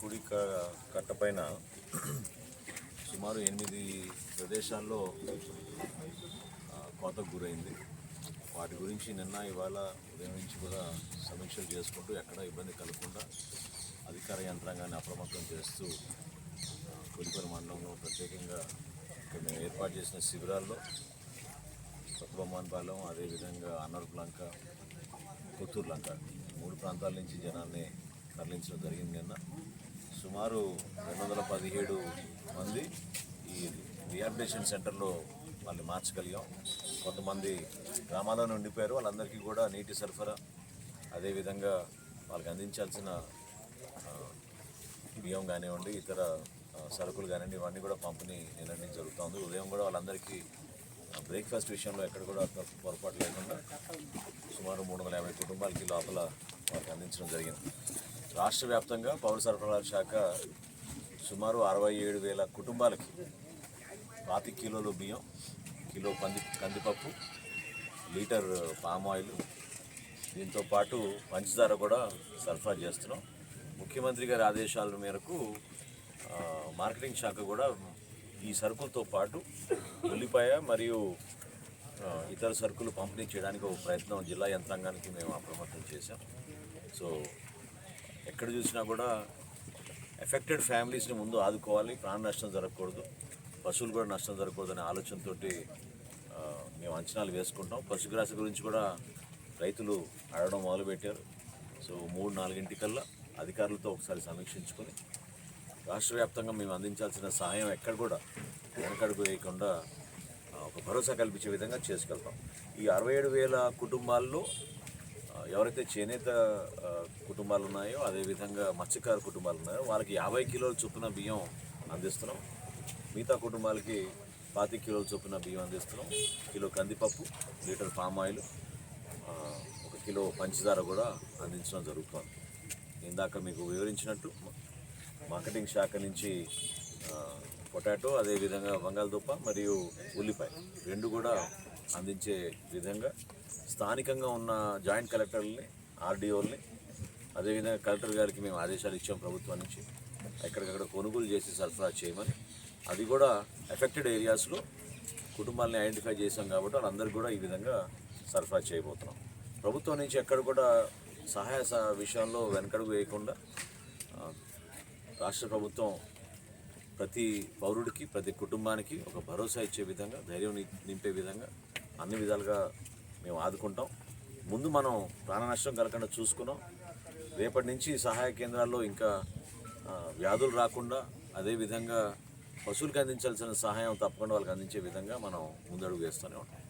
కుడి కట్టపైన సుమారు ఎనిమిది ప్రదేశాల్లో కోతకు గురైంది. వాటి గురించి నిన్న ఇవాళ ఉదయం నుంచి కూడా సమీక్షలు చేసుకుంటూ ఎక్కడ ఇబ్బంది కలగకుండా అధికార యంత్రాంగాన్ని అప్రమత్తం చేస్తూ కులిపరి మండలంలో ప్రత్యేకంగా కొన్ని ఏర్పాటు చేసిన శిబిరాల్లో కొత్తబొమ్మాన్ పాలెం అదేవిధంగా అన్నవరపు లంక కొత్తూరు లంక మూడు ప్రాంతాల నుంచి జనాన్ని తరలించడం జరిగింది నిన్న. సుమారు రెండు వందల పదిహేడు మంది ఈ రిహాబిలిటేషన్ సెంటర్లో వాళ్ళు మార్చగలిగాం. కొంతమంది గ్రామాల్లో ఉండిపోయారు. వాళ్ళందరికీ కూడా నీటి సరఫరా అదేవిధంగా వాళ్ళకి అందించాల్సిన బియ్యం కానివ్వండి ఇతర సరుకులు కానివ్వండి ఇవన్నీ కూడా పంపిణీ నిన్న జరుగుతుంది. ఉదయం కూడా వాళ్ళందరికీ బ్రేక్ఫాస్ట్ విషయంలో ఎక్కడ కూడా పొరపాటు లేకుండా సుమారు మూడు వందల యాభై కుటుంబాలకి లోపల వాళ్ళకి అందించడం జరిగింది. రాష్ట్ర వ్యాప్తంగా పౌర సరఫరాల శాఖ సుమారు అరవై ఏడు వేల కుటుంబాలకి పాతి కిలోలు బియ్యం కిలో పంది కందిపప్పు లీటర్ పామ్ ఆయిల్. దీంతో పాటు పంచదార కూడా సరఫరా చేస్తున్నాం. ముఖ్యమంత్రి గారి ఆదేశాల మేరకు మార్కెటింగ్ శాఖ కూడా ఈ సరుకులతో పాటు ఉల్లిపాయ మరియు ఇతర సరుకులు పంపిణీ చేయడానికి ఒక ప్రయత్నం జిల్లా యంత్రాంగానికి మేము అప్రమత్తం చేశాం. సో ఎక్కడ చూసినా కూడా ఎఫెక్టెడ్ ఫ్యామిలీస్ని ముందు ఆదుకోవాలి. ప్రాణ నష్టం జరగకూడదు. పశువులు కూడా నష్టం జరగకూడదు అనే ఆలోచనతోటి మేము అంచనాలు వేసుకుంటాం. పశుగ్రాస గురించి కూడా రైతులు అడగడం మొదలుపెట్టారు. సో మూడు నాలుగింటికల్లా అధికారులతో ఒకసారి సమీక్షించుకొని రాష్ట్ర వ్యాప్తంగా మేము అందించాల్సిన సహాయం ఎక్కడ కూడా వెనకడుగు వేయకుండా ఒక భరోసా కల్పించే విధంగా చేసుకెళ్తాం. ఈ అరవై ఏడు వేల కుటుంబాల్లో ఎవరైతే చేనేత కుటుంబాలు ఉన్నాయో అదేవిధంగా మత్స్యకార కుటుంబాలు ఉన్నాయో వాళ్ళకి యాభై కిలోల చొప్పున బియ్యం అందిస్తున్నాం. మిగతా కుటుంబాలకి పాతి కిలోల చొప్పున బియ్యం అందిస్తున్నాం. కిలో కందిపప్పు లీటర్ పామ్ ఆయిల్ ఒక కిలో పంచదార కూడా అందించడం జరుగుతుంది. ఇందాక మీకు వివరించినట్టు మార్కెటింగ్ శాఖ నుంచి పొటాటో అదేవిధంగా బంగాళదుంప మరియు ఉల్లిపాయ రెండు కూడా అందించే విధంగా స్థానికంగా ఉన్న జాయింట్ కలెక్టర్లని ఆర్డీఓల్ని అదేవిధంగా కలెక్టర్ గారికి మేము ఆదేశాలు ఇచ్చాం ప్రభుత్వం నుంచి. ఎక్కడికక్కడ కొనుగోలు చేసి సరఫరా చేయమని. అది కూడా ఎఫెక్టెడ్ ఏరియాస్లో కుటుంబాలని ఐడెంటిఫై చేశాం కాబట్టి వాళ్ళందరికీ కూడా ఈ విధంగా సరఫరా చేయబోతున్నాం. ప్రభుత్వం నుంచి ఎక్కడ కూడా సహాయ విషయంలో వెనకడుగు వేయకుండా రాష్ట్ర ప్రభుత్వం ప్రతి పౌరుడికి ప్రతి కుటుంబానికి ఒక భరోసా ఇచ్చే విధంగా ధైర్యం నింపే విధంగా అన్ని విధాలుగా మేము ఆదుకుంటాం. ముందు మనం ప్రాణ నష్టం కలగకుండా చూసుకున్నాం. రేపటి నుంచి సహాయ కేంద్రాల్లో ఇంకా వ్యాధులు రాకుండా అదేవిధంగా పశువులకు అందించాల్సిన సహాయం తప్పకుండా వాళ్ళకి అందించే విధంగా మనం ముందడుగు వేస్తూనే ఉంటాం.